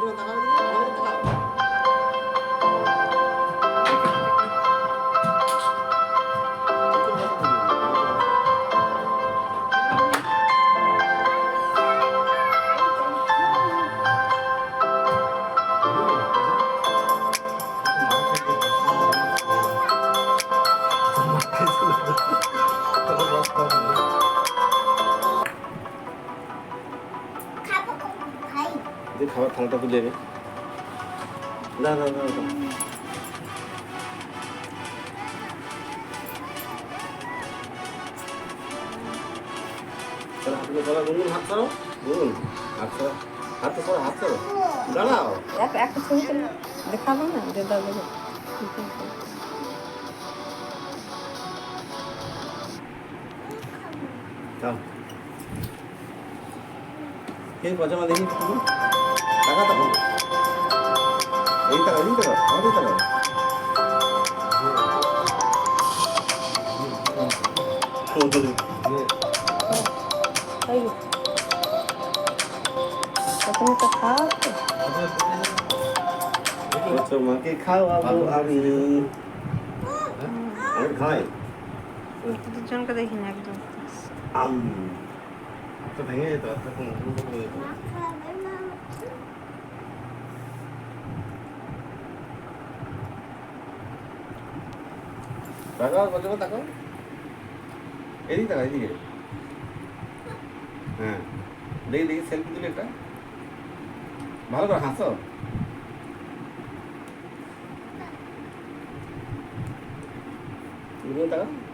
প্রথমে তাকাও যে খাবার থালাটা তুলে নে না না না। হাতগুলো চলো গুনগুন হাত ছাড়ো গুনগুন হাত ছাড়ো হাত ছাড়ো হাত ছাড়ো দাঁড়াও। একটা ছবি দেখাবো না যে দাদা চল এই পজামা দেখি তুমি টাকা তো এই টাকা এই টাকা আমাদের টাকা তাই প্রথমে তো খাওয়া তো তোমাকে খাওয়াবো আমি আমি খাই দুজনকে দেখি না একদম আম তো ভেঙে যেত তখন ভেঙে যেত মা খাবে না তাকাও পজামা তাকাও এদিকে তাকাও এদিকে হ্যাঁ দেখি দেখি সেলফি তুলে একটা ভালো করে হাসো তাকাও